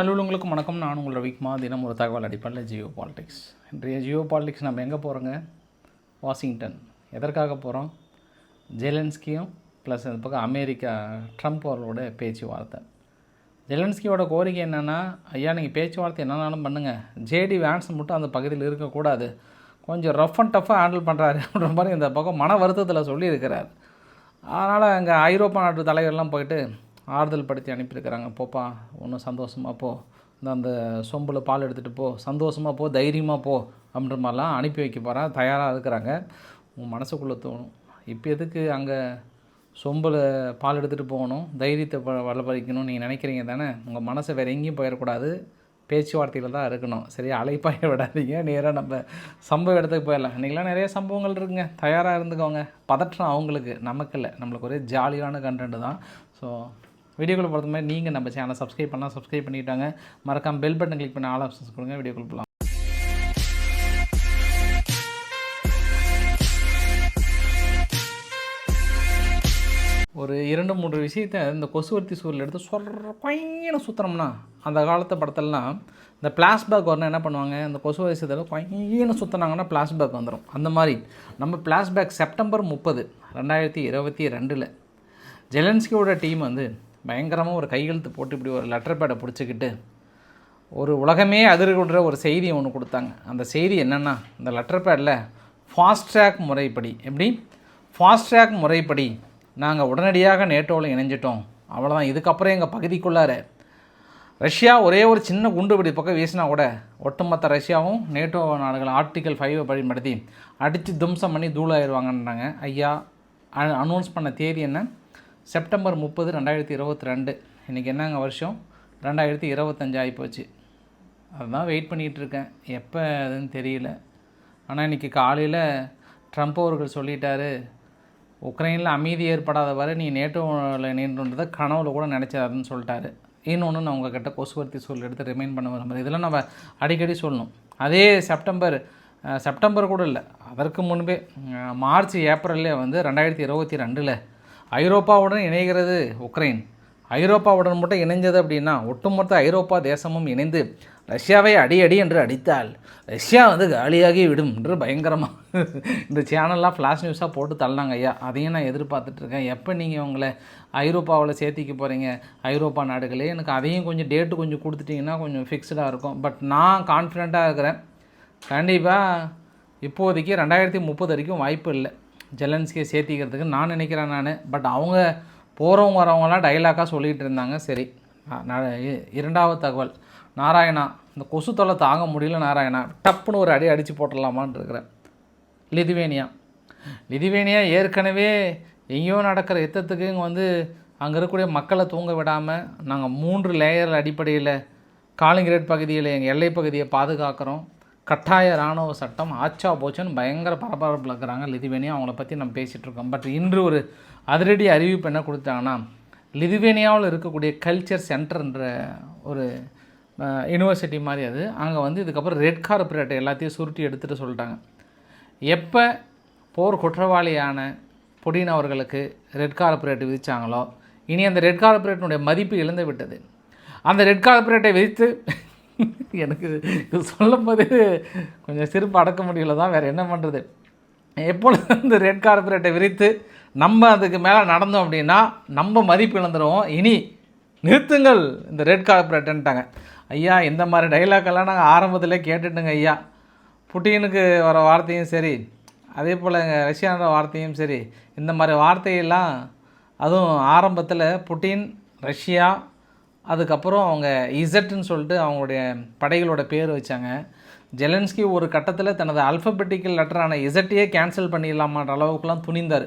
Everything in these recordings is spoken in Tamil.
நல்லுள்ளவங்களுக்கும் வணக்கம். நான் உங்கள் ரவிக்குமா தினம் ஒரு தகவல் அடிப்படையில் ஜியோ பாலிடிக்ஸ். இன்றைய ஜியோ பாலிடிக்ஸ் நம்ம எங்கே போகிறோங்க வாஷிங்டன். எதற்காக போகிறோம் ஜெலன்ஸ்கியும் ப்ளஸ் அந்த பக்கம் அமெரிக்கா ட்ரம்ப் அவர்களோட பேச்சுவார்த்தை. ஜெலன்ஸ்கியோட கோரிக்கை என்னென்னா ஐயா நீங்கள் பேச்சுவார்த்தை என்னென்னாலும் பண்ணுங்கள் ஜேடி வேன்ஸ் மட்டும் அந்த பகுதியில் இருக்கக்கூடாது. கொஞ்சம் ரஃப் அண்ட் டஃப்பாக ஹேண்டில் பண்ணுறாரு அப்படின்ற மாதிரி இந்த பக்கம் மன வருத்தத்தில் சொல்லியிருக்கிறார். அதனால் அங்கே ஐரோப்பா நாட்டு தலைவர்லாம் போயிட்டு ஆறுதல் படுத்தி அனுப்பியிருக்கிறாங்க. போப்பா ஒன்றும் சந்தோஷமாக போ. இந்த அந்த சொம்பில் பால் எடுத்துகிட்டு போ. சந்தோஷமாக போ தைரியமாக போ அப்படின்ற மாதிரிலாம் அனுப்பி வைக்க போகிறேன் தயாராக இருக்கிறாங்க. உன் மனசுக்குள்ளே தோணும். இப்போ எதுக்கு அங்கே சொம்பில் பால் எடுத்துகிட்டு போகணும்? தைரியத்தை வளபரிக்கணும்னு நீங்கள் நினைக்கிறீங்க தானே? உங்கள் மனசை வேறு எங்கேயும் போயிடக்கூடாது. பேச்சுவார்த்தையில் தான் இருக்கணும். சரியா? அழைப்பாய விடாதீங்க. நேராக நம்ம சம்பவ இடத்துக்கு போயிடலாம். இன்றைக்கெலாம் நிறைய சம்பவங்கள் இருக்குங்க. தயாராக இருந்துக்கோங்க. பதற்றம் அவங்களுக்கு. நமக்கு இல்லை. நம்மளுக்கு ஒரே ஜாலியான கண்டென்ட் தான். ஸோ வீடியோக்குள்ள பொறுத்த மாதிரி நீங்கள் நம்ம சேனலை சப்ஸ்கிரைப் பண்ணால் சப்ஸ்கிரைப் பண்ணிட்டாங்க மறக்காம பெல் பட்டன் கிளிக் பண்ணி ஆல் ஆப்ஷன்ஸ் கொடுங்க. வீடியோக்குள்ள போகலாம் ஒரு இரண்டு மூன்று விஷயத்தை இந்த கொசுவர்த்தி சூரில் எடுத்து சொல்கிற பையனை சுற்றுனோம்னா அந்த காலத்து படத்துலலாம் இந்த பிளாஸ்பேக் வரணும் என்ன பண்ணுவாங்க? இந்த கொசு விஷயத்தில் பையனை சுற்றினாங்கன்னா பிளாஸ்பேக் வந்துடும் அந்த மாதிரி நம்ம பிளாஸ்பேக் செப்டம்பர் முப்பது ரெண்டாயிரத்தி இருபத்தி ரெண்டில் ஜெலன்ஸ்கியோட டீம் வந்து பயங்கரமாக ஒரு கையெழுத்து போட்டு இப்படி ஒரு லெட்டர் பேடை பிடிச்சிக்கிட்டு ஒரு உலகமே அதிர்கின்ற ஒரு செய்தி ஒன்று கொடுத்தாங்க. அந்த செய்தி என்னென்னா இந்த லெட்டர் பேடில் ஃபாஸ்ட் ட்ராக் முறைப்படி எப்படி? ஃபாஸ்ட் ட்ராக் முறைப்படி நாங்கள் உடனடியாக நேட்டோவில் இணைஞ்சிட்டோம். அவ்வளோதான் இதுக்கப்புறம் எங்கள் பகுதிக்குள்ளார ரஷ்யா ஒரே ஒரு சின்ன குண்டுபிடி பக்கம் வீசினா கூட ஒட்டுமொத்த ரஷ்யாவும் நேட்டோ நாடுகள் ஆர்டிக்கல் ஃபைவை பயன்படுத்தி அடித்து தும்சம் பண்ணி தூளாயிருவாங்கன்றாங்க. ஐயா அனௌன்ஸ் பண்ண தேதி என்ன? செப்டம்பர் முப்பது ரெண்டாயிரத்தி இருபத்தி ரெண்டு இன்றைக்கி என்னங்க வருஷம்? ரெண்டாயிரத்தி இருபத்தஞ்சு ஆகிப்போச்சு அதுதான் வெயிட் பண்ணிகிட்டு இருக்கேன் எப்போ அதுன்னு தெரியல. ஆனால் இன்றைக்கி காலையில் ட்ரம்ப் அவர்கள் சொல்லிட்டாரு உக்ரைனில் அமைதி ஏற்படாத வரை நீ நேட்டோவில் நின்றுன்றதை கனவுல கூட நினச்சாருன்னு சொல்லிட்டாரு. இன்னொன்று நான் உங்கள்கிட்ட கொசுவர்த்தி சொல் எடுத்து ரிமைண்ட் பண்ண விரும்புகிறேன் இதெல்லாம் நம்ம அடிக்கடி சொல்லணும். அதே செப்டம்பர் செப்டம்பர் கூட இல்லை. அதற்கு முன்பே மார்ச் ஏப்ரல்லே வந்து ரெண்டாயிரத்தி இருபத்தி ரெண்டில் ஐரோப்பாவுடன் இணைகிறது உக்ரைன். ஐரோப்பாவுடன் மட்டும் இணைஞ்சது அப்படின்னா ஒட்டுமொத்த ஐரோப்பா தேசமும் இணைந்து ரஷ்யாவை அடி அடி என்று அடித்தால் ரஷ்யா வந்து காலியாகி விடும் என்று பயங்கரமாக இந்த சேனல்லாம் ஃப்ளாஷ் நியூஸாக போட்டு தள்ளாங்க ஐயா. அதையும் நான் எதிர்பார்த்துட்ருக்கேன் எப்போ நீங்கள் உங்களை ஐரோப்பாவில் சேர்த்திக்க போகிறீங்க ஐரோப்பா நாடுகளே எனக்கு அதையும் கொஞ்சம் டேட்டு கொஞ்சம் கொடுத்துட்டிங்கன்னா கொஞ்சம் ஃபிக்ஸ்டாக இருக்கும். பட் நான் கான்ஃபிடெண்ட்டாக இருக்கிறேன். கண்டிப்பாக இப்போதைக்கு ரெண்டாயிரத்தி முப்பது வரைக்கும் வாய்ப்பு இல்லை. ஜெலன்ஸ்கியை சேர்த்திக்கிறதுக்கு நான் நினைக்கிறேன் நான். பட் அவங்க போகிறவங்க வரவங்களாம் டைலாக்காக சொல்லிகிட்டு இருந்தாங்க. சரி. இரண்டாவது தகவல். நாராயணா இந்த கொசு தொல்லை தாங்க முடியல நாராயணா. டப்புன்னு ஒரு அடி அடித்து போட்டுடலாமான்னு இருக்கிறேன். லிதுவேனியா. லிதுவேனியா ஏற்கனவே எங்கேயோ நடக்கிற யுத்தத்துக்கு இங்கே வந்து அங்கே இருக்கக்கூடிய மக்களை தூங்க விடாமல் நாங்கள் மூன்று லேயர் அடிப்படையில் காலிங்கிரேட் பகுதியில் எங்கள் எல்லை பகுதியை பாதுகாக்கிறோம். கட்டாய இராணுவ சட்டம் ஆச்சா போச்சுன்னு பயங்கர பரபரப்பில் இருக்கிறாங்க லிதுவேனியா. அவங்கள பற்றி நம்ம பேசிகிட்ருக்கோம் பட் இன்று ஒரு அதிரடி அறிவிப்பு என்ன கொடுத்தாங்கன்னா லிதுவேனியாவில் இருக்கக்கூடிய கல்ச்சர் சென்டர்ன்ற ஒரு யூனிவர்சிட்டி மாதிரி அது. அங்கே வந்து இதுக்கப்புறம் ரெட் கார்பரேட் எல்லாத்தையும் சுருட்டி எடுத்துகிட்டு சொல்லிட்டாங்க. எப்போ போர் குற்றவாளியான புடின் அவர்களுக்கு ரெட் கார்பரேட் விதித்தாங்களோ இனி அந்த ரெட் கார்பரேட்டினுடைய மதிப்பு இழந்து விட்டது. அந்த ரெட் கார்பரேட்டை விதித்து எனக்கு இது சொல்லும் போது கொஞ்சம் சிரிப்பு அடக்க முடியல தான் வேறு என்ன பண்ணுறது எப்பொழுது இந்த ரெட் கார்பரேட்டை விரித்து நம்ம அதுக்கு மேலே நடந்தோம் அப்படின்னா நம்ம மதிப்பு இழந்துடுவோம் இனி நிறுத்துங்கள். இந்த ரெட் கார்பரேட்டுன்ட்டாங்க ஐயா இந்த மாதிரி டைலாக்கெல்லாம் நாங்கள் ஆரம்பத்தில் கேட்டுட்டுங்க ஐயா. புட்டினுக்கு வர வார்த்தையும் சரி அதே போல் ரஷ்யான்ற வார்த்தையும் சரி இந்த மாதிரி வார்த்தையெல்லாம் அதுவும் ஆரம்பத்தில் புட்டின் ரஷ்யா அதுக்கப்புறம் அவங்க இசட்டுன்னு சொல்லிட்டு அவங்களுடைய படைகளோட பேர் வச்சாங்க. ஜெலன்ஸ்கி ஒரு கட்டத்தில் தனது அல்ஃபபெட்டிக்கல் லெட்டரான இசட்டையே கேன்சல் பண்ணிடலாமான்ற அளவுக்குலாம் துணிந்தார்.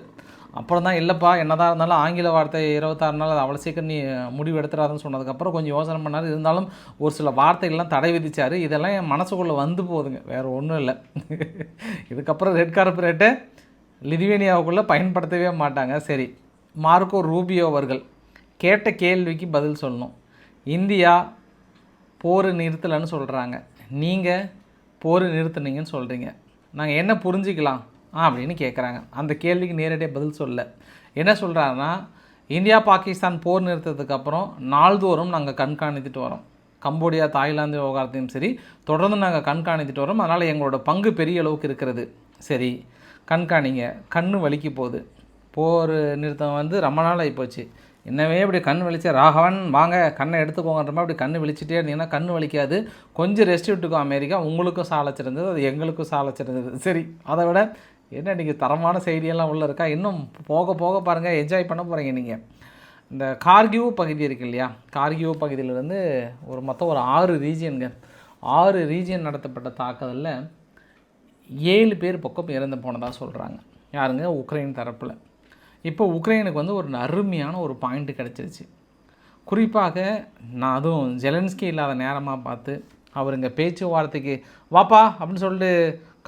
அப்புறம் தான் இல்லைப்பா என்னதான் இருந்தாலும் ஆங்கில வார்த்தை இருபத்தாறு நாள் அது அவ்வளோ சீக்கிரம் நீ முடிவெடுத்துறாதுன்னு சொன்னதுக்கப்புறம் கொஞ்சம் யோசனை பண்ணார். இருந்தாலும் ஒரு சில வார்த்தைகள்லாம் தடை விதிச்சார். இதெல்லாம் என் மனசுக்குள்ளே வந்து போகுதுங்க. வேறு ஒன்றும் இல்லை. இதுக்கப்புறம் ரெட் கார்பரேட்டை லிதுவேனியாவுக்குள்ளே பயன்படுத்தவே மாட்டாங்க. சரி மார்க்கோ ரூபியோ அவர்கள் கேட்ட கேள்விக்கு பதில் சொல்லணும். இந்தியா போர் நிறுத்தலைன்னு சொல்கிறாங்க நீங்கள் போர் நிறுத்துனீங்கன்னு சொல்கிறீங்க நாங்கள் என்ன புரிஞ்சுக்கலாம்? அப்படின்னு கேட்குறாங்க அந்த கேள்விக்கு நேரடியாக பதில் சொல்ல. என்ன சொல்கிறாருன்னா இந்தியா பாகிஸ்தான் போர் நிறுத்தத்துக்கு அப்புறம் நாள்தோறும் நாங்கள் கண்காணித்துட்டு வரோம். கம்போடியா தாய்லாந்து விவகாரத்தையும் சரி தொடர்ந்து நாங்கள் கண்காணித்துட்டு வரோம். அதனால் எங்களோட பங்கு பெரிய அளவுக்கு இருக்கிறது. சரி கண்காணிங்க. கண்ணு வலிக்கு போகுது. போர் நிறுத்தம் வந்து ரொம்ப நாள் ஆகிப்போச்சு என்னவே இப்படி கண் வலிச்ச ராகவன் வாங்க கண்ணை எடுத்துக்கோங்கன்ற மாதிரி அப்படி கண் விழிச்சிட்டே இருந்தீங்கன்னா கண் வலிக்காது. கொஞ்சம் ரெஸ்ட் விட்டுக்கும் அமெரிக்கா. உங்களுக்கும் சாலச்சிருந்தது அது எங்களுக்கும் சாலச்சிருந்தது சரி அதை விட என்ன நீங்கள் தரமான செய்தியெல்லாம் உள்ளே இருக்கா? இன்னும் போக போக பாருங்கள் என்ஜாய் பண்ண போகிறீங்க நீங்கள் இந்த கார்கியூ பகுதி இருக்குது இல்லையா? கார்கியூ பகுதியிலேருந்து ஒரு மொத்தம் ஒரு ஆறு ரீஜியனுங்க. ஆறு ரீஜியன் நடத்தப்பட்ட தாக்குதலில் ஏழு பேர் பக்கம் இறந்து போனதாக சொல்கிறாங்க யாருங்க? உக்ரைன் தரப்பில். இப்போ உக்ரைனுக்கு வந்து ஒரு அருமையான ஒரு பாயிண்ட்டு கிடச்சிருச்சு. குறிப்பாக நான் அதுவும் ஜெலன்ஸ்கி இல்லாத நேரமாக பார்த்து அவர் இங்கே பேச்சுவார்த்தைக்கு வாப்பா அப்படின்னு சொல்லிட்டு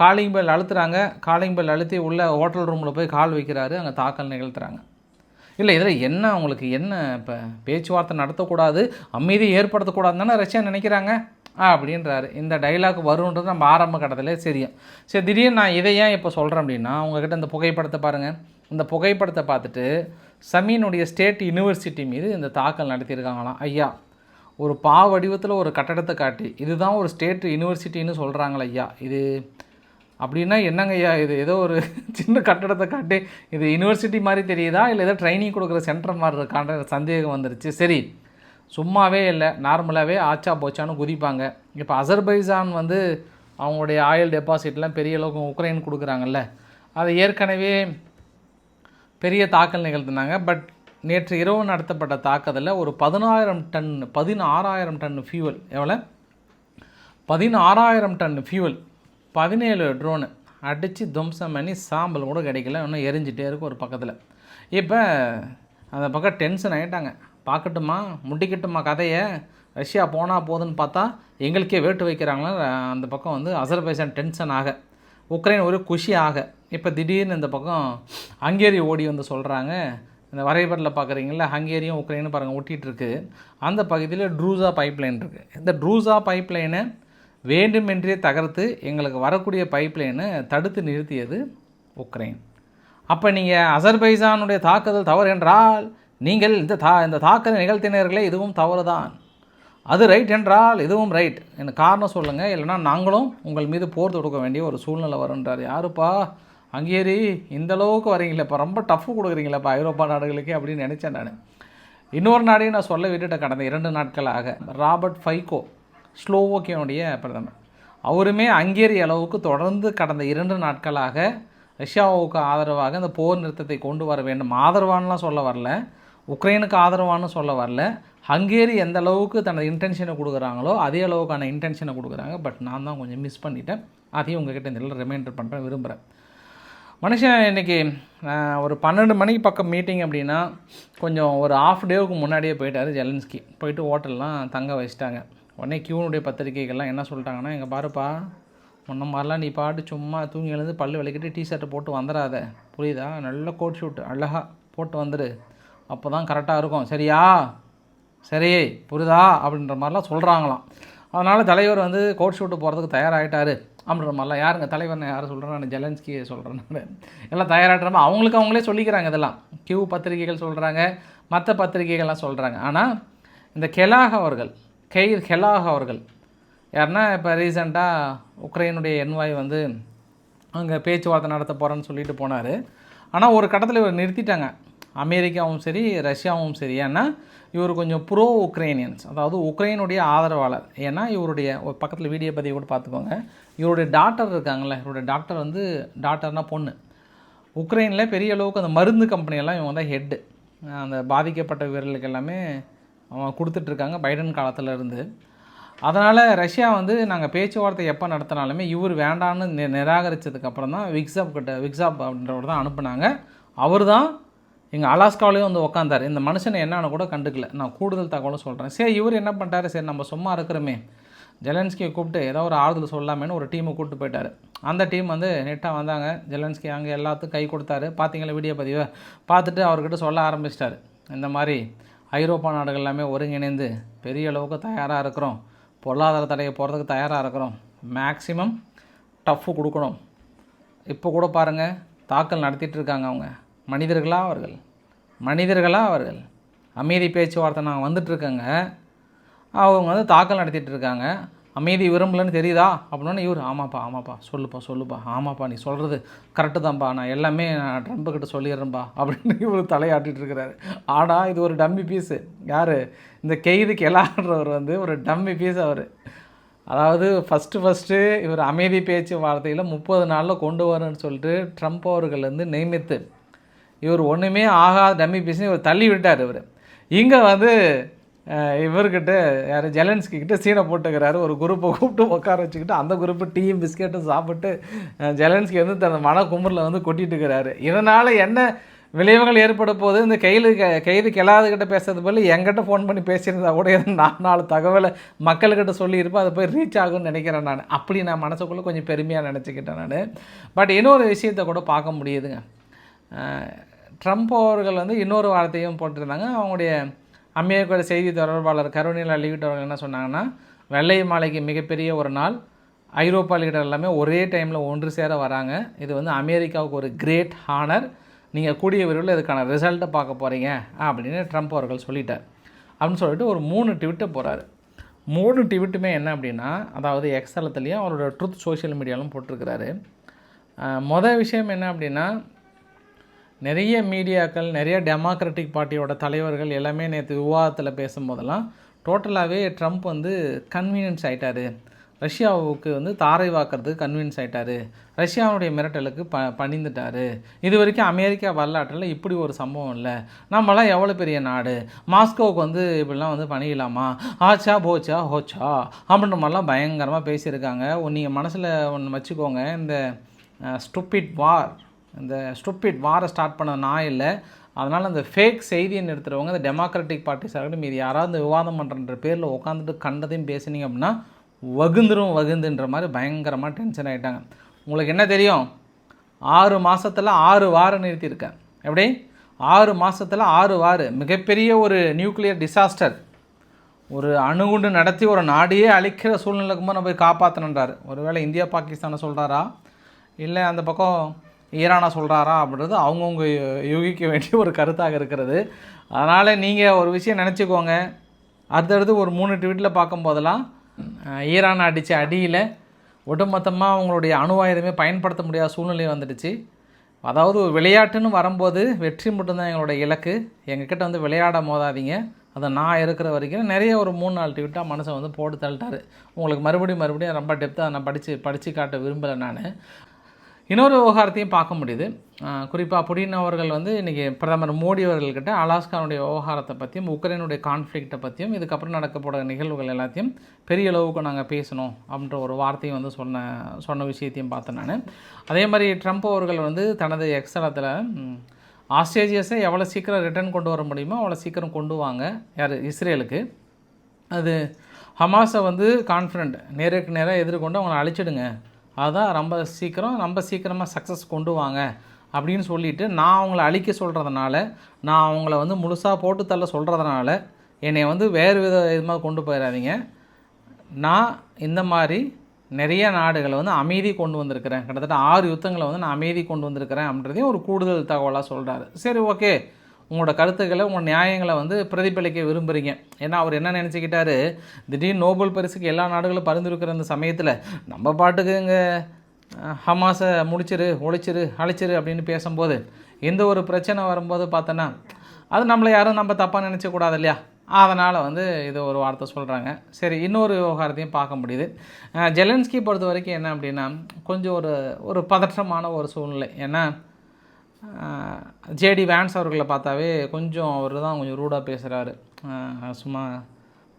காலிங் பெல் அழுத்துறாங்க. காலிங் பெல் அழுத்தி உள்ள ஹோட்டல் ரூமில் போய் கால் வைக்கிறாரு. அங்கே தாக்கல் நிகழ்த்துறாங்க. இல்லை இதில் என்ன அவங்களுக்கு என்ன இப்போ பேச்சுவார்த்தை நடத்தக்கூடாது? அமைதி ஏற்படுத்தக்கூடாதுன்னு தானே ரஷ்யா நினைக்கிறாங்க? ஆ அப்படின்றாரு. இந்த டைலாக் வரும்ன்றது நம்ம ஆரம்ப கட்டத்திலே தெரியும். சரி திடீர்னு நான் இதை ஏன் இப்போ சொல்கிறேன் அப்படின்னா அவங்கக்கிட்ட இந்த புகைப்படத்தை பாருங்கள் இந்த புகைப்படத்தை பார்த்துட்டு சமீனுடைய ஸ்டேட் யூனிவர்சிட்டி மீது இந்த தாக்கல் நடத்தியிருக்காங்களாம். ஐயா ஒரு பா வடிவத்தில் ஒரு கட்டடத்தை காட்டி இதுதான் ஒரு ஸ்டேட் யூனிவர்சிட்டின்னு சொல்கிறாங்களே ஐயா. இது அப்படின்னா என்னங்க ஐயா இது? ஏதோ ஒரு சின்ன கட்டடத்தை காட்டி இது யூனிவர்சிட்டி மாதிரி தெரியுதா? இல்லை ஏதோ ட்ரைனிங் கொடுக்குற சென்டர் மாதிரி இருக்கான்ற சந்தேகம் வந்துருச்சு. சரி சும்மாவே இல்லை நார்மலாகவே ஆச்சா போச்சான்னு குதிப்பாங்க. இப்போ அசர்பைசான் வந்து அவங்களுடைய ஆயில் டெபாசிட்லாம் பெரிய அளவுக்கு உக்ரைன் கொடுக்குறாங்கல்ல அதை ஏற்கனவே பெரிய தாக்கல் நிகழ்த்தினாங்க. பட் நேற்று இரவு நடத்தப்பட்ட தாக்குதலில் ஒரு பதினாயிரம் டன் பதினாறாயிரம் டன் ஃபியூவல் எவ்வளோ? பதினாறாயிரம் டன் ஃபியூவல் பதினேழு ட்ரோனு அடித்து தும்சம் பண்ணி சாம்பல் கூட கிடைக்கல. இன்னும் எரிஞ்சிட்டே இருக்கும் ஒரு பக்கத்தில். இப்போ அந்த பக்கம் டென்ஷன் ஆகிட்டாங்க பார்க்கட்டுமா? முடிக்கட்டுமா கதையை? ரஷ்யா போனால் போதுன்னு பார்த்தா எங்களுக்கே வேட்டு வைக்கிறாங்களா? அந்த பக்கம் வந்து அசர்பைசான் டென்ஷன் ஆக. உக்ரைன் ஒரு குஷி ஆக. இப்போ திடீர்னு இந்த பக்கம் ஹங்கேரி ஓடி வந்து சொல்கிறாங்க இந்த வரைபடத்தில் பார்க்குறீங்களா ஹங்கேரியும் உக்ரைனும் பாருங்கள் ஒட்டிகிட்ருக்கு அந்த பகுதியில் ட்ரூசா பைப்லைன் இருக்குது இந்த ட்ரூசா பைப்லைனை வேண்டுமென்றே தகர்த்து எங்களுக்கு வரக்கூடிய பைப்லைனை தடுத்து நிறுத்தியது உக்ரைன். அப்போ நீங்கள் அசர்பைசானுடைய தாக்குதல் தவறு என்றால் நீங்கள் இந்த தா இந்த தாக்குதல் நிகழ்த்தினர்களே இதுவும் தவறு தான் அது ரைட் என்றால் இதுவும் ரைட் எனக்கு காரணம் சொல்லுங்கள் இல்லைனா நாங்களும் உங்கள் மீது போர் தொடுக்க வேண்டிய ஒரு சூழ்நிலை வருன்றார் யாருப்பா? ஹங்கேரி இந்த அளவுக்கு வரீங்களேப்பா ரொம்ப டஃப் கொடுக்குறீங்களேப்பா ஐரோப்பா நாடுகளுக்கு அப்படின்னு நினச்சேன் நான். இன்னொரு நாடையும் நான் சொல்ல விட்டுட்டேன் கடந்த இரண்டு நாட்களாக. ராபர்ட் ஃபைகோ ஸ்லோவோக்கியனுடைய பிரதமர். அவருமே ஹங்கேரி அளவுக்கு தொடர்ந்து கடந்த இரண்டு நாட்களாக ரஷ்யாவுக்கு ஆதரவாக இந்த போர் நிறுத்தத்தை கொண்டு வர வேண்டும். ஆதரவானலாம் சொல்ல வரல. உக்ரைனுக்கு ஆதரவான்னு சொல்ல வரல. ஹங்கேரி எந்த அளவுக்கு தனது இன்டென்ஷனை கொடுக்குறாங்களோ அதே அளவுக்கான இன்டென்ஷனை கொடுக்குறாங்க. பட் நான் தான் கொஞ்சம் மிஸ் பண்ணிட்டேன். அதையும் உங்ககிட்ட இந்த ரிமைண்டர் பண்ணுறேன் விரும்புகிறேன் மனுஷன் இன்றைக்கி ஒரு பன்னெண்டு மணிக்கு பக்கம் மீட்டிங் அப்படின்னா கொஞ்சம் ஒரு ஆஃப் டேவுக்கு முன்னாடியே போயிட்டார் ஜெலன்ஸ்கி. போயிட்டு ஹோட்டல்லாம் தங்க வச்சிட்டாங்க. உடனே கியூனுடைய பத்திரிகைகள்லாம் என்ன சொல்லிட்டாங்கன்னா எங்கள் பாருப்பா முன்ன மாதிரிலாம் நீ பாட்டு சும்மா தூங்கி எழுந்து பல்லு விளக்கிட்டு டிஷர்ட்டை போட்டு வந்துடாத புரியுதா? நல்ல கோட் ஷூட் அழகாக போட்டு வந்துடு அப்போ தான் கரெக்டாக இருக்கும். சரியா? சரி புரிதா? அப்படின்ற மாதிரிலாம் சொல்கிறாங்களாம் அதனால் தலைவர் வந்து கோட் ஷூட்டு போகிறதுக்கு தயாராகிட்டார் அப்படின்ற மாதிரிலாம். யாருங்க தலைவர் நான் யாரும் சொல்கிறேன் நான் ஜெலன்ஸ்கியை சொல்கிறேன் நான். எல்லாம் தயாராகிட்டமா அவங்களுக்கு அவங்களே சொல்லிக்கிறாங்க இதெல்லாம். கியூ பத்திரிகைகள் சொல்கிறாங்க மற்ற பத்திரிகைகள்லாம் சொல்கிறாங்க ஆனால் இந்த கெலாக் அவர்கள் கெய் கெலாக் அவர்கள் யாருன்னா இப்போ ரீசெண்டாக உக்ரைனுடைய என்வாய் வந்து அங்கே பேச்சுவார்த்தை நடத்த போகிறேன்னு சொல்லிட்டு போனார். ஆனால் ஒரு கட்டத்தில் இவர் நிறுத்திட்டாங்க. அமெரிக்காவும் சரி ரஷ்யாவும் சரி. ஏன்னா இவர் கொஞ்சம் ப்ரோ உக்ரைனியன்ஸ் அதாவது உக்ரைனுடைய ஆதரவாளர். ஏன்னா இவருடைய ஒரு பக்கத்தில் வீடியோ பதிவு கூட பார்த்துக்கோங்க. இவருடைய டாக்டர் இருக்காங்களே இவருடைய டாக்டர் வந்து டாக்டர்னால் பொண்ணு. உக்ரைனில் பெரிய அளவுக்கு அந்த மருந்து கம்பெனியெல்லாம் இவங்க தான் ஹெட்டு அந்த பாதிக்கப்பட்ட வீரர்களுக்கு எல்லாமே அவங்க கொடுத்துட்ருக்காங்க பைடன் காலத்தில் இருந்து. அதனால் ரஷ்யா வந்து நாங்கள் பேச்சுவார்த்தை எப்போ நடத்தினாலுமே இவர் வேண்டான்னு நிராகரித்ததுக்கப்புறம் தான் விக்ஸாப் கிட்ட விக்ஸாப் அப்படின்றவர் தான் அனுப்புனாங்க. அவர் தான் எங்கள் அலாஸ்காவிலேயே வந்து உக்காந்தார். இந்த மனுஷனை என்னன்னு கூட கண்டுக்கல. நான் கூடுதல் தகவலும் சொல்கிறேன் சரி இவர் என்ன பண்ணிட்டாரு சரி நம்ம சும்மா இருக்கிறோமே. ஜெலன்ஸ்கியை கூப்பிட்டு ஏதோ ஒரு ஆறுதல் சொல்லாமேன்னு ஒரு டீமை கூப்பிட்டு போயிட்டார். அந்த டீம் வந்து நெட்டாக வந்தாங்க. ஜெலன்ஸ்கி அங்கே எல்லாத்துக்கும் கை கொடுத்தாரு. பார்த்தீங்களா வீடியோ பதிவை? பார்த்துட்டு அவர்கிட்ட சொல்ல ஆரம்பிச்சிட்டாரு. இந்த மாதிரி ஐரோப்பா நாடுகள் எல்லாமே ஒருங்கிணைந்து பெரிய அளவுக்கு தயாராக இருக்கிறோம். பொருளாதார தடையை போகிறதுக்கு தயாராக இருக்கிறோம். மேக்ஸிமம் டஃப்பு கொடுக்கணும். இப்போ கூட பாருங்கள் தாக்கல் நடத்திட்டு இருக்காங்க அவங்க. மனிதர்களா அவர்கள்? மனிதர்களா அவர்கள்? அமைதி பேச்சுவார்த்தை நாங்கள் வந்துட்டுருக்கேங்க. அவங்க வந்து தாக்கல் நடத்திட்டு இருக்காங்க அமைதி விரும்பலன்னு தெரியுதா? அப்படின்னா இவர் ஆமாப்பா ஆமாப்பா சொல்லுப்பா சொல்லுப்பா ஆமாப்பா நீ சொல்கிறது கரெக்டு தான்ப்பா. நான் எல்லாமே நான் ட்ரம்ப் கிட்ட சொல்லிடுறேன்ப்பா அப்படின்னு இவர் தலையாட்டிகிட்டு இருக்கிறாரு. ஆனால் இது ஒரு டம்மி பீஸு யார்? இந்த கெய்துக்கு எல்லான்றவர் வந்து ஒரு டம்மி பீஸ் அவர். அதாவது ஃபஸ்ட்டு ஃபஸ்ட்டு இவர் அமைதி பேச்சு வார்த்தையில் முப்பது நாளில் கொண்டு வரேன்னு சொல்லிட்டு ட்ரம்ப் அவர்கள் வந்து நியமித்து இவர் ஒன்றுமே ஆகாத டம்மி பீஸ்னு இவர் தள்ளி விட்டார் இவர். இங்கே வந்து இவர்கிட்ட யார் ஜெலன்ஸ்கி கிட்ட சீனை போட்டுக்கிறாரு. ஒரு குரூப்பை கூப்பிட்டு உட்கார வச்சுக்கிட்டு அந்த குரூப்பு டீயும் பிஸ்கெட்டும் சாப்பிட்டு ஜெலன்ஸ்கி வந்து தன் மன குமரில் வந்து கொட்டிட்டு இருக்கிறாரு. இதனால் என்ன விளைவுகள் ஏற்பட போது இந்த கையில் கைது கெலாதுகிட்ட பேசுறது போல எங்கிட்ட ஃபோன் பண்ணி பேசியிருந்தா கூட நான் நாலு தகவலை மக்கள்கிட்ட சொல்லியிருப்பேன். அது போய் ரீச் ஆகும்னு நினைக்கிறேன் நான். அப்படி நான் மனசுக்குள்ளே கொஞ்சம் பெருமையாக நினச்சிக்கிட்டேன் நான். பட் இன்னொரு விஷயத்தை கூட பார்க்க முடியுதுங்க. ட்ரம்ப் அவர்கள் வந்து இன்னொரு வார்த்தையும் போட்டிருந்தாங்க. அவங்களுடைய அமெரிக்காவோட செய்தி தொடர்பாளர் கருணில் அள்ளிவிட்டு அவர்கள் என்ன சொன்னாங்கன்னா வெள்ளை மாலைக்கு மிகப்பெரிய ஒரு நாள். ஐரோப்பா லீடர் எல்லாமே ஒரே டைமில் ஒன்று சேர வராங்க. இது வந்து அமெரிக்காவுக்கு ஒரு கிரேட் ஹானர் நீங்கள் கூடிய விரைவில் இதுக்கான ரிசல்ட்டை பார்க்க போகிறீங்க அப்படின்னு ட்ரம்ப் அவர்கள் சொல்லிட்டார். அப்படின்னு சொல்லிட்டு ஒரு மூணு ட்விட்டை போகிறாரு மூணு ட்விட்டுமே என்ன அப்படின்னா அதாவது எக்ஸ்தலத்துலேயும் அவரோட ட்ருத் சோஷியல் மீடியாலும் போட்டிருக்கிறாரு. மொதல் விஷயம் என்ன அப்படின்னா நிறைய மீடியாக்கள் நிறைய டெமோக்ராட்டிக் பார்ட்டியோட தலைவர்கள் எல்லாமே நேற்று விவாதத்தில் பேசும்போதெல்லாம் டோட்டலாகவே ட்ரம்ப் வந்து கன்வீனியன்ஸ் ஆகிட்டார் ரஷ்யாவுக்கு வந்து தாரை வாக்குறதுக்கு கன்வின்ஸ் ஆகிட்டாரு ரஷ்யாவுடைய மிரட்டலுக்கு ப பணிந்துட்டார். இது வரைக்கும் அமெரிக்கா வரலாற்றில் இப்படி ஒரு சம்பவம் இல்லை. நம்மலாம் எவ்வளோ பெரிய நாடு? மாஸ்கோவுக்கு வந்து இப்படிலாம் வந்து பணியலாமா ஆச்சா போச்சா ஹோச்சா அப்படின்ற மாதிரிலாம் பயங்கரமாக பேசியிருக்காங்க. நீங்கள் மனசில் ஒன்று வச்சுக்கோங்க. இந்த ஸ்டூப்பிட் வார் இந்த ஸ்டூப்பிட் வாரை ஸ்டார்ட் பண்ண நான் இல்லை. அதனால் அந்த ஃபேக் செய்தியை நிறுத்துறவங்க இந்த டெமோக்ராட்டிக் பார்ட்டிஸ் ஆகட்டும் மீது யாராவது விவாதம் பண்ணுறன்ற பேரில் உட்காந்துட்டு கண்டதையும் பேசுனீங்க அப்படின்னா வகுந்துரும் வகுந்துன்ற மாதிரி பயங்கரமாக டென்ஷன் ஆகிட்டாங்க உங்களுக்கு என்ன தெரியும்? ஆறு மாதத்தில் ஆறு வாரம் நிறுத்தியிருக்கேன். எப்படி? ஆறு மாதத்தில் ஆறு வாரு. மிகப்பெரிய ஒரு நியூக்ளியர் டிசாஸ்டர் ஒரு அணுகுண்டு நடத்தி ஒரு நாடியே அழிக்கிற சூழ்நிலைக்கு போது நம்ம போய் காப்பாற்றணுன்றார் ஒருவேளை இந்தியா பாகிஸ்தானை சொல்கிறாரா இல்லை அந்த பக்கம் ஈரானை சொல்கிறாரா அப்படின்றது அவங்கவுங்க யூகிக்க வேண்டிய ஒரு கருத்தாக இருக்கிறது. அதனால் நீங்கள் ஒரு விஷயம் நினச்சிக்கோங்க. அடுத்தடுத்து ஒரு மூணு ட்வீட்டில் பார்க்கும்போதெல்லாம் ஈரான் ஈரானை அடித்த அடியில் ஒட்டுமொத்தமாக அவங்களுடைய அணுவாயுதமே பயன்படுத்த முடியாத சூழ்நிலை வந்துடுச்சு. அதாவது ஒரு விளையாட்டுன்னு வரும்போது வெற்றி மட்டும்தான் எங்களுடைய இலக்கு. எங்ககிட்ட வந்து விளையாட மோதாதீங்க. அதை நான் இருக்கிற வரைக்கும் நிறைய ஒரு மூணு நாலு ட்விட்டாக மனசை வந்து போட்டு தள்ளிட்டாரு. உங்களுக்கு மறுபடியும் மறுபடியும் ரொம்ப டெப்த்தாக நான் படித்து படித்து காட்ட விரும்பலை நான். இன்னொரு விவகாரத்தையும் பார்க்க முடியுது. குறிப்பாக புடின் அவர்கள் வந்து இன்றைக்கி பிரதமர் மோடி அவர்கள்கிட்ட அலாஸ்கானுடைய விவகாரத்தை பற்றியும் உக்ரைனுடைய கான்ஃப்ளிக்ட்டை பற்றியும் இதுக்கப்புறம் நடக்க நிகழ்வுகள் எல்லாத்தையும் பெரிய அளவுக்கு நாங்கள் பேசணும் அப்படின்ற ஒரு வார்த்தையும் வந்து சொன்ன சொன்ன விஷயத்தையும் பார்த்தேன் நான். அதே மாதிரி ட்ரம்ப் அவர்கள் வந்து தனது எக்ஸலத்தில் ஆஸ்திரேலியஸை எவ்வளோ சீக்கிரம் ரிட்டர்ன் கொண்டு வர முடியுமோ அவ்வளோ சீக்கிரம் கொண்டு வாங்க யார் இஸ்ரேலுக்கு. அது ஹமாஸை வந்து கான்ஃபிடண்ட் நேருக்கு நேராக எதிர்கொண்டு அவங்களை அழிச்சிடுங்க. அதுதான் ரொம்ப சீக்கிரம் ரொம்ப சீக்கிரமாக சக்ஸஸ் கொண்டு வாங்க அப்படின்னு சொல்லிட்டு நான் அவங்கள அழிக்க சொல்கிறதுனால நான் அவங்கள வந்து முழுசாக போட்டு தள்ள சொல்கிறதுனால என்னை வந்து வேறு வித விதமாக கொண்டு போயிடாதீங்க நான் இந்த மாதிரி நிறைய நாடுகளை வந்து அமைதி கொண்டு வந்திருக்கிறேன். கிட்டத்தட்ட ஆறு யுத்தங்களை வந்து நான் அமைதி கொண்டு வந்திருக்கிறேன் அப்படின்றதையும் ஒரு கூடுதல் தகவலாக சொல்கிறாரு சரி ஓகே உங்களோட கருத்துக்களை உங்கள் நியாயங்களை வந்து பிரதிபலிக்க விரும்புகிறீங்க ஏன்னா அவர் என்ன நினச்சிக்கிட்டாரு? திடீர்னு நோபல் பரிசுக்கு எல்லா நாடுகளும் பரிந்துருக்கிற அந்த சமயத்தில் நம்ம பாட்டுக்கு இங்கே ஹமாஸை முடிச்சிரு ஒழிச்சிரு அழிச்சிரு அப்படின்னு பேசும்போது எந்த ஒரு பிரச்சனை வரும்போது பார்த்தோன்னா அது நம்மளை யாரும் நம்ம தப்பாக நினச்சக்கூடாது இல்லையா? அதனால் வந்து இது ஒரு வார்த்தை சொல்கிறாங்க சரி இன்னொரு விவகாரத்தையும் பார்க்க முடியுது. ஜெலன்ஸ்கி பொறுத்த வரைக்கும் என்ன அப்படின்னா கொஞ்சம் ஒரு ஒரு பதற்றமான ஒரு சூழ்நிலை. ஏன்னா ஜேடி வேன்ஸ் அவர்களை பார்த்தாவே கொஞ்சம் அவர் தான் கொஞ்சம் ரூடாக பேசுகிறாரு சும்மா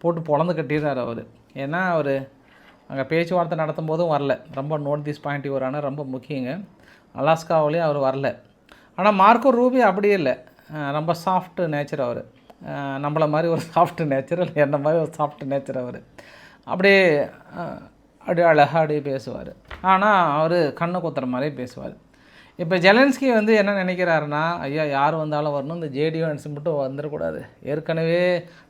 போட்டு பொழந்து கட்டிடுறாரு அவர். ஏன்னா அவர் அங்கே பேச்சுவார்த்தை நடத்தும் போதும் வரல. ரொம்ப நோட் திஸ் பாயிண்ட் இவரான ரொம்ப முக்கியங்க. அலாஸ்காவிலேயும் அவர் வரல. ஆனால் மார்க்கோ ரூபி அப்படியே இல்லை. ரொம்ப சாஃப்ட் நேச்சர் அவர். நம்மளை மாதிரி ஒரு சாஃப்ட் நேச்சர் இல்லை. என்ன மாதிரி ஒரு சாஃப்ட் நேச்சர் அவர். அப்படியே அப்படியே அழகாக அப்படியே பேசுவார். ஆனால் அவர் கண்ணை குத்துற மாதிரியே பேசுவார். இப்போ ஜெலன்ஸ்கி வந்து என்ன நினைக்கிறாருன்னா ஐயா யார் வந்தாலும் வரணும். இந்த ஜேடியோன்ஸ் மட்டும் வந்துடக்கூடாது. ஏற்கனவே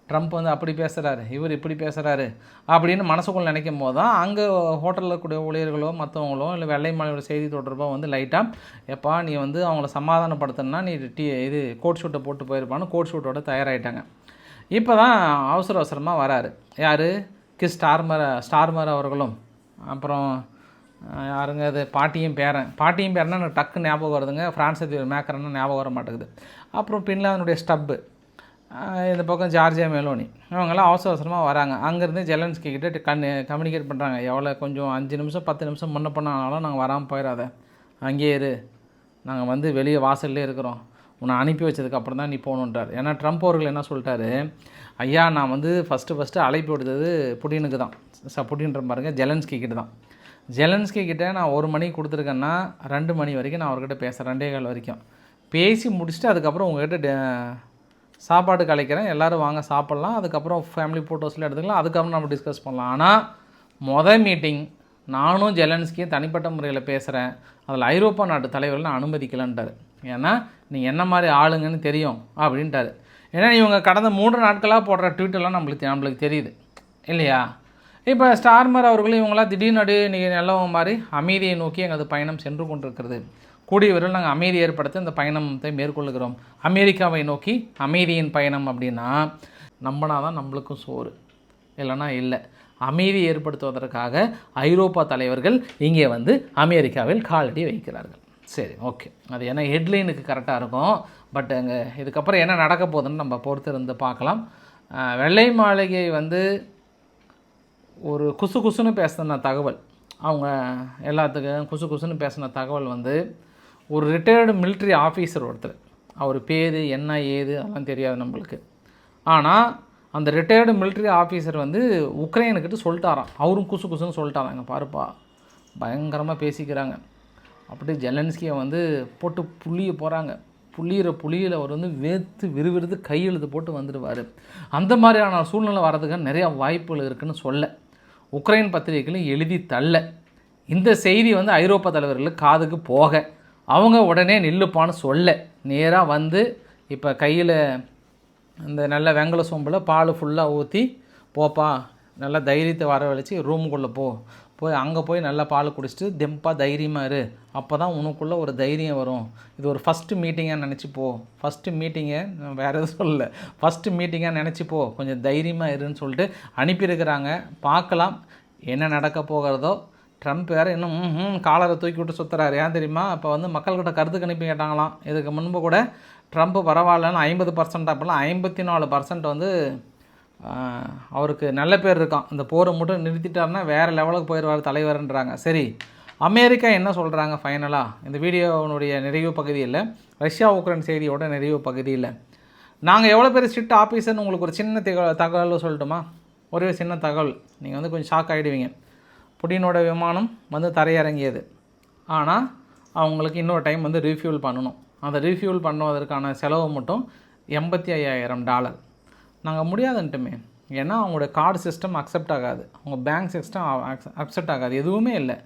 ட்ரம்ப் வந்து அப்படி பேசுகிறாரு இவர் இப்படி பேசுகிறாரு அப்படின்னு மனசுக்குள்ள நினைக்கும் போது தான் அங்கே ஹோட்டலில் இருக்கக்கூடிய ஊழியர்களோ மற்றவங்களோ இல்லை வெள்ளை மாலையோட செய்தி தொடர்பாக வந்து லைட்டாக எப்பா நீ வந்து அவங்கள சமாதானப்படுத்தணும்னா நீ டி இது கோட் ஷூட்டை போட்டு போயிருப்பான்னு கோட் ஷூட்டோட தயாராகிட்டாங்க இப்போ தான் அவசர அவசரமாக வராரு. யார்? கிஸ் ஸ்டார்மர் ஸ்டார்மர் அவர்களும். அப்புறம் யாருங்க அது? பாட்டியும் பேரன். பாட்டியும் பேரன்னா எனக்கு டக்கு ஞாபகம் வருதுங்க. ஃப்ரான்ஸ் மேக்கரன்னு ஞாபகம் வர மாட்டேங்குது. அப்புறம் பின்லாந்தனுடைய ஸ்டப்பு. இந்த பக்கம் ஜார்ஜியா மெலோனி. இவங்கெல்லாம் அவசர அவசரமாக வராங்க. அங்கேருந்து ஜெலன்ஸ்கி கிட்ட கண் கம்யூனிகேட் பண்ணுறாங்க எவ்வளோ கொஞ்சம் அஞ்சு நிமிஷம் பத்து நிமிஷம் முன்ன பண்ணாலும் நாங்கள் வராமல் போயிடாத அங்கேயே இரு. நாங்கள் வந்து வெளியே வாசல்லே இருக்கிறோம். உன்னை அனுப்பி வச்சதுக்கப்புறம் தான் நீ போகணுன்றார். ஏன்னா ட்ரம்ப் அவர்கள் என்ன சொல்லிட்டாரு? ஐயா நான் வந்து ஃபஸ்ட்டு ஃபஸ்ட்டு அழைப்பு விடுத்தது புடினுக்கு தான். ச புடின்ற பாருங்க ஜெலன்ஸ்கி கிட்ட தான். ஜெலன்ஸ்கி கிட்டே நான் ஒரு மணிக்கு கொடுத்துருக்கேன்னா ரெண்டு மணி வரைக்கும் நான் அவர்கிட்ட பேசுகிறேன் ரெண்டே கால் வரைக்கும். பேசி முடிச்சுட்டு அதுக்கப்புறம் உங்ககிட்ட டே- சாப்பாடு கலைக்கிறேன் எல்லோரும் வாங்க சாப்பிட்லாம். அதுக்கப்புறம் ஃபேமிலி ஃபோட்டோஸில் எடுத்துக்கலாம். அதுக்கப்புறம் நம்ம டிஸ்கஸ் பண்ணலாம். ஆனால் மொதல் மீட்டிங் நானும் ஜெலன்ஸ்கியும் தனிப்பட்ட முறையில் பேசுகிறேன் அதில் ஐரோப்பா நாட்டு தலைவர்கள் நான் அனுமதிக்கலன்ட்டார். ஏன்னா நீ என்ன மாதிரி ஆளுங்கன்னு தெரியும் அப்படின்ட்டாரு. ஏன்னா இவங்க கடந்த மூன்று நாட்களாக போடுற ட்வீட்டெல்லாம் நம்மளுக்கு நம்மளுக்கு தெரியுது. இல்லையா? இப்போ ஸ்டார்மர் அவர்களும் இவங்களாம் திடீர்னு இன்றைக்கி நிலவும் மாதிரி அமைதியை நோக்கி எங்களது பயணம் சென்று கொண்டிருக்கிறது. கூடிய விரைவில் நாங்கள் அமைதி ஏற்படுத்த இந்த பயணத்தை மேற்கொள்ளுகிறோம் அமெரிக்காவை நோக்கி அமைதியின் பயணம் அப்படின்னா நம்பினா தான் நம்மளுக்கும் சோறு. இல்லைனா இல்லை. அமைதி ஏற்படுத்துவதற்காக ஐரோப்பா தலைவர்கள் இங்கே வந்து அமெரிக்காவில் காலடி வைக்கிறார்கள். சரி ஓகே. அது ஏன்னா ஹெட்லைனுக்கு கரெக்டாக இருக்கும். பட் அங்கே இதுக்கப்புறம் என்ன நடக்க போகுதுன்னு நம்ம பொறுத்திருந்து பார்க்கலாம். வெள்ளை மாளிகை வந்து ஒரு குசு குசுன்னு பேசின தகவல். அவங்க எல்லாத்துக்கும் குசு குசுன்னு பேசின தகவல் வந்து ஒரு ரிட்டையர்டு மிலிட்ரி ஆஃபீஸர் ஒருத்தர். அவர் பேர் என்ன ஏது அதெல்லாம் தெரியாது நம்மளுக்கு. ஆனால் அந்த ரிட்டையர்டு மிலிட்ரி ஆஃபீஸர் வந்து உக்ரைனுக்கிட்ட சொல்லிட்டாராம். அவரும் குசு குசுன்னு சொல்லிட்டாராங்க. பாருப்பா பயங்கரமாக பேசிக்கிறாங்க. அப்படியே ஜெலன்ஸ்கியை வந்து போட்டு புள்ளிய போகிறாங்க புள்ளியிற புளியில் அவர் வந்து வேத்து விறுவிறுத்து கையெழுத்து போட்டு வந்துடுவார். அந்த மாதிரியான சூழ்நிலை வர்றதுக்கு நிறையா வாய்ப்புகள் இருக்குதுன்னு சொல்ல. உக்ரைன் பத்திரிகைகளும் எழுதி தள்ள. இந்த செய்தி வந்து ஐரோப்பா தலைவர்களுக்கு காதுக்கு போக. அவங்க உடனே நில்லுப்பான்னு சொல்ல. நேராக வந்து இப்போ கையில் இந்த நல்ல வெங்கல சோம்பில் பால் ஃபுல்லாக ஊற்றி போப்பா நல்லா தைரியத்தை வரவழைச்சி ரூமுக்குள்ளே போ. போய் அங்கே போய் நல்லா பால் குடிச்சிட்டு தெம்பாக தைரியமாக இரு. அப்போ தான் உனக்குள்ளே ஒரு தைரியம் வரும். இது ஒரு ஃபஸ்ட்டு மீட்டிங்காக நினச்சி போ. ஃபஸ்ட்டு மீட்டிங்கை வேறு எதுவும் சொல்லல. ஃபஸ்ட்டு மீட்டிங்காக நினச்சி போ. கொஞ்சம் தைரியமாக இருன்னு சொல்லிட்டு அனுப்பியிருக்கிறாங்க. பார்க்கலாம் என்ன நடக்க போகிறதோ. ட்ரம்ப் வேறு இன்னும் காலரை தூக்கி விட்டு சுற்றுறாரு ஏன் தெரியுமா? இப்போ வந்து மக்கள்கிட்ட கருத்து கணிப்பு கேட்டாங்களாம். இதுக்கு முன்பு கூட ட்ரம்ப் பரவாயில்லன்னு ஐம்பது பர்சன்ட் அப்போல்லாம் ஐம்பத்தி நாலு பர்சன்ட் வந்து அவருக்கு நல்ல பேர் இருக்கான். இந்த போரை மட்டும் நிறுத்திட்டார்னா வேறு லெவலுக்கு போயிடுவார் தலைவர்ன்றாங்க. சரி அமெரிக்கா என்ன சொல்கிறாங்க ஃபைனலாக இந்த வீடியோனுடைய நிறைவு பகுதியில் ரஷ்யா உக்ரைன் செய்தியோட நிறைவு பகுதியில் நாங்கள் எவ்வளோ பேர் ஸ்ட்ரிக்ட் ஆஃபீஸர்னு உங்களுக்கு ஒரு சின்ன தகவல் தகவல் சொல்லட்டுமா? ஒரே சின்ன தகவல். நீங்கள் வந்து கொஞ்சம் ஷாக் ஆகிடுவீங்க புடினோட விமானம் வந்து தரையிறங்கியது. ஆனால் அவங்களுக்கு இன்னொரு டைம் வந்து ரீஃபியூல் பண்ணணும். அந்த ரீஃபியூல் பண்ணுவதற்கான செலவு மட்டும் எண்பத்தி ஐயாயிரம் டாலர். நாங்கள் முடியாதுன்ட்டுமே. ஏன்னா அவங்களோட கார்டு சிஸ்டம் அக்செப்ட் ஆகாது. அவங்க பேங்க் சிஸ்டம் அக்செப்ட் ஆகாது. எதுவுமே இல்லை.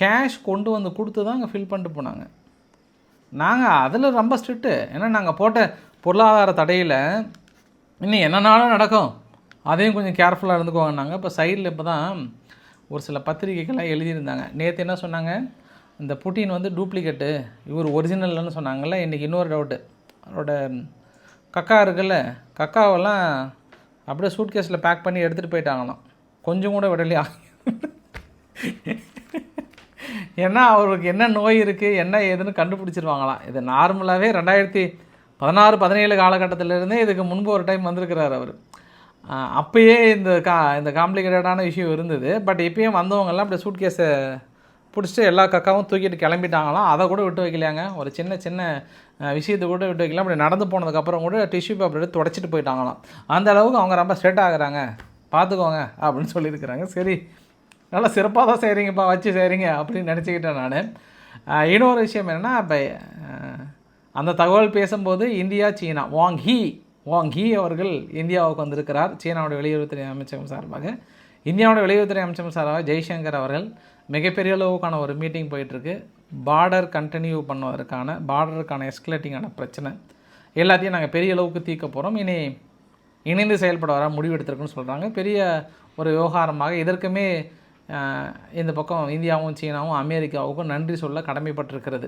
கேஷ் கொண்டு வந்து கொடுத்து தான் அங்கே ஃபில் பண்ணிட்டு போனாங்க. நாங்கள் அதில் ரொம்ப ஸ்ட்ரிக்ட்டு ஏன்னா நாங்கள் போட்ட பொருளாதார தடையில் இன்னும் என்னனாலும் நடக்கும்? அதையும் கொஞ்சம் கேர்ஃபுல்லாக இருந்துக்குவாங்கன்னாங்க இப்போ சைடில் இப்போ தான் ஒரு சில பத்திரிகைகள்லாம் எழுதியிருந்தாங்க. நேற்று என்ன சொன்னாங்க? இந்த புட்டின் வந்து டூப்ளிகேட்டு இவர் ஒரிஜினல்னு சொன்னாங்கல்ல. இன்றைக்கி இன்னொரு டவுட்டு அவரோட கக்கா இருக்குல்ல கக்காவெல்லாம் அப்படியே சூட்கேஸில் பேக் பண்ணி எடுத்துகிட்டு போயிட்டாங்களாம். கொஞ்சம் கூட விடலையா? ஏன்னா அவருக்கு என்ன நோய் இருக்குது என்ன ஏதுன்னு கண்டுபிடிச்சிருவாங்களாம். இது நார்மலாகவே ரெண்டாயிரத்தி பதினாறு பதினேழு காலகட்டத்திலேருந்தே இதுக்கு முன்பு ஒரு டைம் வந்திருக்கிறார் அவர். அப்பயே இந்த கா இந்த காம்ப்ளிகேட்டடான இஷ்யூ இருந்தது. பட் இப்பயும் வந்தவங்கெல்லாம் அப்படி சூட்கேஸை பிடிச்சிட்டு எல்லா கக்காவும் தூக்கிட்டு கிளம்பிட்டாங்களாம். அதை கூட விட்டு வைக்கலையாங்க. ஒரு சின்ன சின்ன விஷயத்தை கூட விட்டு வைக்கலாம். அப்படி நடந்து போனதுக்கப்புறம் கூட டிஷ்யூ பேப்பர் எடுத்து தொடச்சிட்டு போயிட்டாங்களாம். அந்த அளவுக்கு அவங்க ரொம்ப ஸ்ட்ரெட் ஆகுறாங்க. பார்த்துக்கோங்க அப்படின்னு சொல்லியிருக்கிறாங்க. சரி நல்லா சிறப்பாக தான் செய்கிறீங்கப்பா வச்சு செய்கிறீங்க அப்படின்னு நினச்சிக்கிட்டேன் நான். இன்னொரு விஷயம் என்னென்னா இப்போ அந்த தகவல் பேசும்போது India China Wang Yi Wang Yi அவர்கள் இந்தியாவுக்கு வந்திருக்கிறார். சீனாவுடைய வெளியுறவுத்துறை அமைச்சகம் சார்பாக. இந்தியாவோட வெளியுறவுத்துறை அமைச்சர் சாராக ஜெய்சங்கர் அவர்கள் மிகப்பெரிய அளவுக்கான ஒரு மீட்டிங் போயிட்டுருக்கு. பார்டர் கண்டினியூ பண்ணுவதற்கான பார்டருக்கான எஸ்கலேட்டிங்கான பிரச்சனை எல்லாத்தையும் நாங்கள் பெரிய அளவுக்கு தீர்க்க போகிறோம் இனி இணைந்து செயல்பட வர முடிவெடுத்திருக்குன்னு சொல்கிறாங்க பெரிய ஒரு விவகாரமாக இதற்குமே இந்த பக்கம் இந்தியாவும் சீனாவும் அமெரிக்காவுக்கும் நன்றி சொல்ல கடமைப்பட்டிருக்கிறது.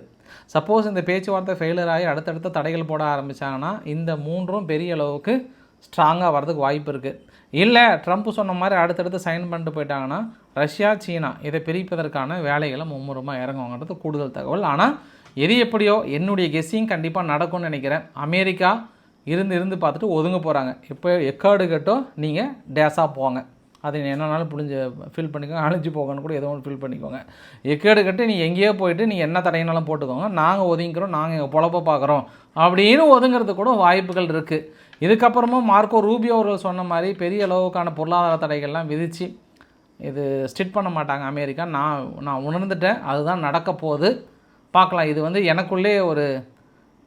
சப்போஸ் இந்த பேச்சுவார்த்தை ஃபெயிலர் ஆகி அடுத்தடுத்த தடைகள் போட ஆரம்பித்தாங்கன்னா இந்த மூன்றும் பெரிய அளவுக்கு ஸ்ட்ராங்காக வரதுக்கு வாய்ப்பு இருக்குது இல்லை ட்ரம்ப் சொன்ன மாதிரி அடுத்தடுத்து சைன் பண்ணிட்டு போயிட்டாங்கன்னா ரஷ்யா சீனா இதை பிரிப்பதற்கான வேலைகளை மும்முரமாக இறங்குவாங்கிறது கூடுதல் தகவல். ஆனால் எது எப்படியோ என்னுடைய கெஸ்ஸிங் கண்டிப்பாக நடக்கும்னு நினைக்கிறேன். அமெரிக்கா இருந்து இருந்து பார்த்துட்டு ஒதுங்க போகிறாங்க இப்போ எக்காடு கட்டும் நீங்கள் டேஸாக போங்க. அதை என்னன்னாலும் புரிஞ்சு ஃபில் பண்ணிக்கோங்க. அழிஞ்சு போகணும்னு கூட எதோ ஒன்று ஃபில் பண்ணிக்கோங்க. எக்கேடு கட்டு நீ எங்கேயோ போயிட்டு நீ என்ன தடையினாலும் போட்டுக்கோங்க. நாங்கள் ஒதுங்கிக்கிறோம் நாங்கள் எங்கள் பொழப்ப பார்க்குறோம் அப்படின்னு ஒதுங்கிறது கூட வாய்ப்புகள் இருக்குது இதுக்கப்புறமும் மார்க்கோ ரூபியோ அவர்கள் சொன்ன மாதிரி பெரிய அளவுக்கான பொருளாதார தடைகள்லாம் விதித்து இது ஸ்டிட் பண்ண மாட்டாங்க அமெரிக்கா. நான் நான் உணர்ந்துட்டேன். அதுதான் நடக்க போகுது. பார்க்கலாம். இது வந்து எனக்குள்ளே ஒரு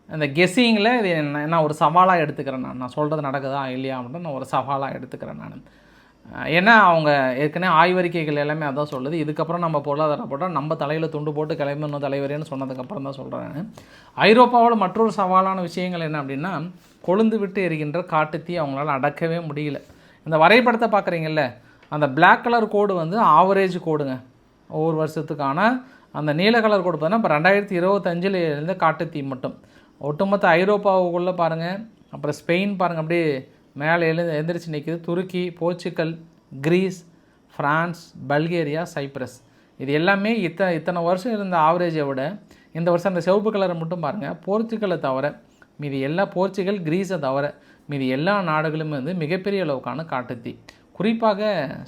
அந்த கெஸ்ஸிங்கில் இது என்ன நான் ஒரு சவாலாக எடுத்துக்கிறேன் நான். நான் சொல்கிறது நடக்குதா இல்லையா அப்படின்னு நான் ஒரு சவாலாக எடுத்துக்கிறேன் நான். ஏன்னா அவங்க ஏற்கனவே ஆய்வறிக்கைகள் எல்லாமே அதான் சொல்லுது. இதுக்கப்புறம் நம்ம பொருளாதார போட்டால் நம்ம தலையில் துண்டு போட்டு கிளம்பணும் தலைவரேன்னு சொன்னதுக்கப்புறம் தான் சொல்கிறேன் நான். ஐரோப்பாவில் மற்றொரு சவாலான விஷயங்கள் என்ன அப்படின்னா கொழுந்து விட்டு எரிகின்ற காட்டுத்தீ அவங்களால அடக்கவே முடியல. இந்த வரைபடத்தை பார்க்குறீங்கல்ல அந்த பிளாக் கலர் கோடு வந்து ஆவரேஜ் கோடுங்க ஒவ்வொரு வருஷத்துக்கான அந்த நீல கலர் கோடு பார்த்தீங்கன்னா இப்போ ரெண்டாயிரத்தி இருபத்தஞ்சில் இருந்த காட்டுத்தீ மட்டும். ஒட்டுமொத்த ஐரோப்பாவுக்குள்ளே பாருங்கள் அப்புறம் ஸ்பெயின் பாருங்கள் அப்படியே மேலே எழுந்து எந்திரிச்சு நிற்கிது துருக்கி Portugal Greece France Bulgaria Cyprus. இது எல்லாமே இத்தனை இத்தனை வருஷம் இருந்த ஆவரேஜை விட இந்த வருஷம் அந்த சிவப்பு கலரை மட்டும் பாருங்கள் போர்ச்சுக்கலை தவிர மீதி எல்லா போர்ச்சுகல் கிரீஸை தவிர மீதி எல்லா நாடுகளுமே வந்து மிகப்பெரிய அளவுக்கான காட்டுத்தீ. குறிப்பாக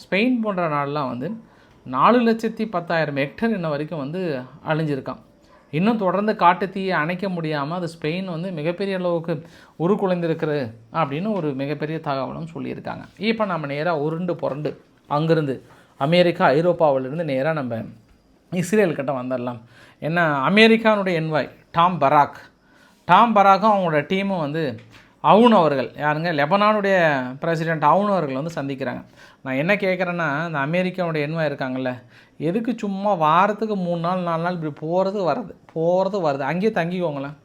ஸ்பெயின் போன்ற நாடெலாம் வந்து நாலு லட்சத்தி பத்தாயிரம் ஹெக்டர் இன்ன வரைக்கும் வந்து அழிஞ்சிருக்கான். இன்னும் தொடர்ந்து காட்டுத்தீயை அணைக்க முடியாமல் அது ஸ்பெயின் வந்து மிகப்பெரிய அளவுக்கு உருக்குலைந்திருக்கிறது அப்படின்னு ஒரு மிகப்பெரிய தகவலும் சொல்லியிருக்காங்க. இப்போ நம்ம நேராக உருண்டு புரண்டு அங்கேருந்து அமெரிக்கா ஐரோப்பாவிலிருந்து நேராக நம்ம இஸ்ரேல் கிட்ட வந்துடலாம் என்ன அமெரிக்கானுடைய என்வாய் டாம் பராக். டாம் பராக்கும் அவங்களோட டீமும் வந்து அவுன் அவர்கள். யாருங்க? லெபனானுடைய பிரசிடென்ட் அவுன் அவர்கள் வந்து சந்திக்கிறாங்க. நான் என்ன கேட்குறேன்னா இந்த அமெரிக்காவுடைய என்வாய் இருக்காங்கல்ல எதுக்கு சும்மா வாரத்துக்கு மூணு நாள் நாலு நாள் இப்படி போகிறது வர்றது? போகிறது வருது அங்கேயே தங்கிக்கோங்களேன்.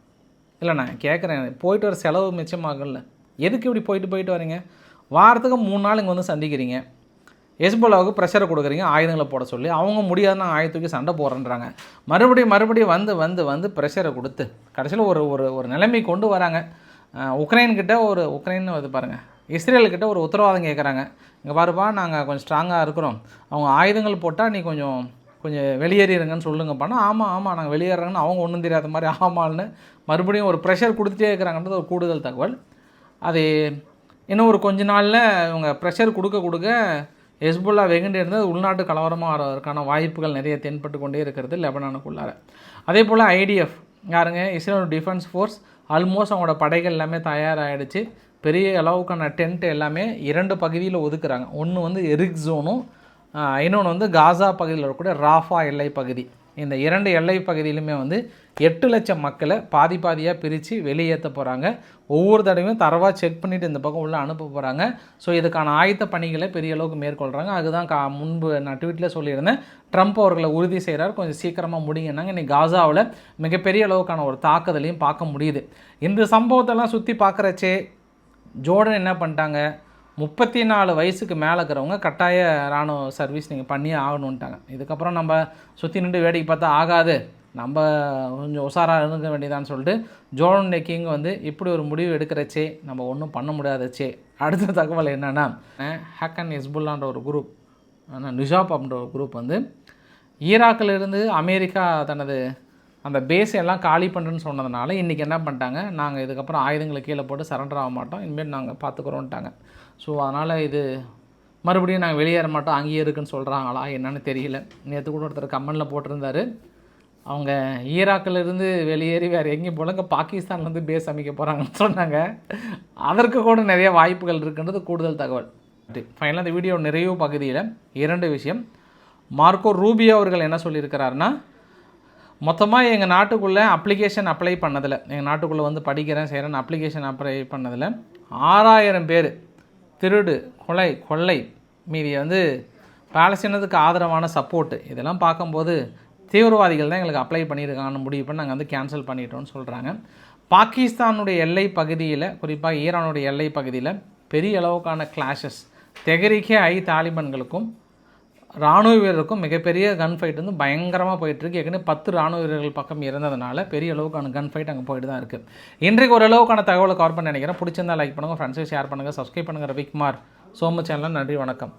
இல்லை நான் கேட்குறேன் போயிட்டு வர செலவு மிச்சமாகல எதுக்கு இப்படி போயிட்டு போயிட்டு வரீங்க? வாரத்துக்கு மூணு நாள் இங்கே வந்து சந்திக்கிறீங்க. ஹெஸ்போலாவுக்கு ப்ரெஷரை கொடுக்குறீங்க ஆயுதங்களை போட சொல்லி அவங்க முடியாதுன்னு ஆயுதத்துக்கு சண்டை போடுறேன்றாங்க. மறுபடியும் மறுபடியும் வந்து வந்து வந்து ப்ரெஷரை கொடுத்து கடைசியில் ஒரு ஒரு ஒரு நிலைமை கொண்டு வராங்க. உக்ரைன்கிட்ட உக்ரைன் ஒரு உக்ரைன் வந்து பாருங்கள் இஸ்ரேல்கிட்ட ஒரு உத்தரவாதம் கேட்குறாங்க இங்கே பாருப்பா நாங்கள் கொஞ்சம் ஸ்ட்ராங்காக இருக்கிறோம். அவங்க ஆயுதங்கள் போட்டால் நீ கொஞ்சம் கொஞ்சம் வெளியேறிடுங்கன்னு சொல்லுங்கப்பானா ஆமாம் ஆமாம் நாங்கள் வெளியேறாங்கன்னு அவங்க ஒன்றும் தெரியாத மாதிரி ஆமான்னு மறுபடியும் ஒரு ப்ரெஷர் கொடுத்துட்டே இருக்கிறாங்கன்றது ஒரு கூடுதல் தகவல். அது இன்னும் ஒரு கொஞ்ச நாளில் இவங்க ப்ரெஷர் கொடுக்க கொடுக்க ஹெஸ்புல்லா வெகுண்டு இருந்து உள்நாட்டு கலவரமாக வரதற்கான வாய்ப்புகள் நிறைய தென்பட்டு கொண்டே இருக்கிறது லெபனானுக்குள்ளார. அதே போல் ஐடிஎஃப் யாருங்க? இஸ்ரேல் டிஃபென்ஸ் ஃபோர்ஸ் ஆல்மோஸ்ட் அவங்களோட படைகள் எல்லாமே தயாராகிடுச்சு பெரிய அளவுக்கான டென்ட் எல்லாமே இரண்டு பகுதியில் ஒதுக்குறாங்க. ஒன்று வந்து எரிக் ஜோனும் இன்னொன்று வந்து காசா பகுதியில் இருக்கக்கூடிய ராஃபா எல்லை பகுதி. இந்த இரண்டு எல்லை பகுதியிலுமே வந்து எட்டு லட்சம் மக்களை பாதி பாதியாக பிரித்து வெளியேற்ற போகிறாங்க ஒவ்வொரு தடவையும் தரவாக செக் பண்ணிவிட்டு இந்த பக்கம் உள்ளே அனுப்ப போகிறாங்க ஸோ இதுக்கான ஆயத்த பணிகளை பெரிய அளவுக்கு மேற்கொள்கிறாங்க அதுதான் கா முன்பு நான் ட்வீட்டில் சொல்லியிருந்தேன். ட்ரம்ப் அவர்களை உறுதி செய்கிறார் கொஞ்சம் சீக்கிரமாக முடிங்கன்னாங்க இன்றைக்கி காசாவில் மிகப்பெரிய அளவுக்கான ஒரு தாக்குதலையும் பார்க்க முடியுது. இந்த சம்பவத்தெல்லாம் சுற்றி பார்க்குறச்சே ஜோர்டன் என்ன பண்ணிட்டாங்க? முப்பத்தி நாலு வயசுக்கு மேலே இருக்கிறவங்க கட்டாய இராணுவ சர்வீஸ் நீங்கள் பண்ணியே ஆகணுன்ட்டாங்க இதுக்கப்புறம் நம்ம சுற்றி நின்று வேடிக்கை பார்த்தா ஆகாது. நம்ம கொஞ்சம் உஷாராக இருக்க வேண்டியதான்னு சொல்லிட்டு ஜோன் நெக்கிங் வந்து இப்படி ஒரு முடிவு எடுக்கிறச்சே நம்ம ஒன்றும் பண்ண முடியாதச்சே. அடுத்த தகவல் என்னென்னா ஹேக்கன் ஹிஸ்புல்லான்ற ஒரு குரூப் ஆனால் நிஷாப் அப்படின்ற ஒரு குரூப் வந்து ஈராக்கில் இருந்து அமெரிக்கா தனது அந்த பேஸ் எல்லாம் காலி பண்ணுறேன்னு சொன்னதுனால இன்றைக்கி என்ன பண்ணிட்டாங்க நாங்கள் இதுக்கப்புறம் ஆயுதங்களை கீழே போட்டு சரண்டர் ஆக மாட்டோம் இனிமேல் நாங்கள் பார்த்துக்குறோன்ட்டாங்க ஸோ அதனால் இது மறுபடியும் நாங்கள் வெளியேற மாட்டோம் அங்கேயே இருக்குன்னு சொல்கிறாங்களா என்னன்னு தெரியல. நேற்று கூட ஒருத்தர் கமெண்டில் போட்டிருந்தாரு. அவங்க ஈராக்கில் இருந்து வெளியேறி வேறு எங்கேயும் போலங்க பாகிஸ்தான்லேருந்து பேஸ் அமைக்க போகிறாங்கன்னு சொன்னாங்க. அதற்கு கூட நிறைய வாய்ப்புகள் இருக்குன்றது கூடுதல் தகவல். ஃபைனலாக இந்த வீடியோ நிறைவு பகுதியில் இரண்டு விஷயம். மார்க்கோ ரூபியோ அவர்கள் என்ன சொல்லியிருக்கிறாருன்னா மொத்தமாக எங்கள் நாட்டுக்குள்ளே அப்ளிகேஷன் அப்ளை பண்ணதில் எங்கள் நாட்டுக்குள்ளே வந்து படிக்கிறேன் செய்கிறேன் அப்ளிகேஷன் அப்ளை பண்ணதில் ஆறாயிரம் பேர் திருடு கொலை கொள்ளை மீதி வந்து பாலஸ்தீனத்துக்கு ஆதரவான சப்போர்ட்டு இதெல்லாம் பார்க்கும்போது தீவிரவாதிகள் தான் எங்களுக்கு அப்ளை பண்ணியிருக்காங்கன்னு முடிவு பண்ணி நாங்கள் வந்து கேன்சல் பண்ணிட்டோம்னு சொல்கிறாங்க பாகிஸ்தானுடைய எல்லை பகுதியில் குறிப்பாக ஈரானுடைய எல்லை பகுதியில் பெரிய அளவுக்கான கிளாஷஸ் தெகரிக்கே ஐ தாலிபன்களுக்கும் ராணுவ வீரருக்கும் மிகப்பெரிய கன் ஃபைட் வந்து பயங்கரமாக போயிட்டுருக்கு. ஏற்கனவே பத்து ராணுவ வீரர்கள் பக்கம் இருந்ததுனால பெரிய அளவுக்கான கன் ஃபைட் அங்கே போயிட்டு தான் இருக்குது இன்றைக்கு ஒரு தகவலை கவர் பண்ண நினைக்கிறேன். பிடிச்சிருந்தா லைக் பண்ணுங்கள் ஃப்ரெண்ட்ஸை ஷேர் பண்ணுங்கள் சப்ஸ்கிரைப் பண்ணுங்கள் ரவிக்குமார் சோம சேனல் நன்றி வணக்கம்.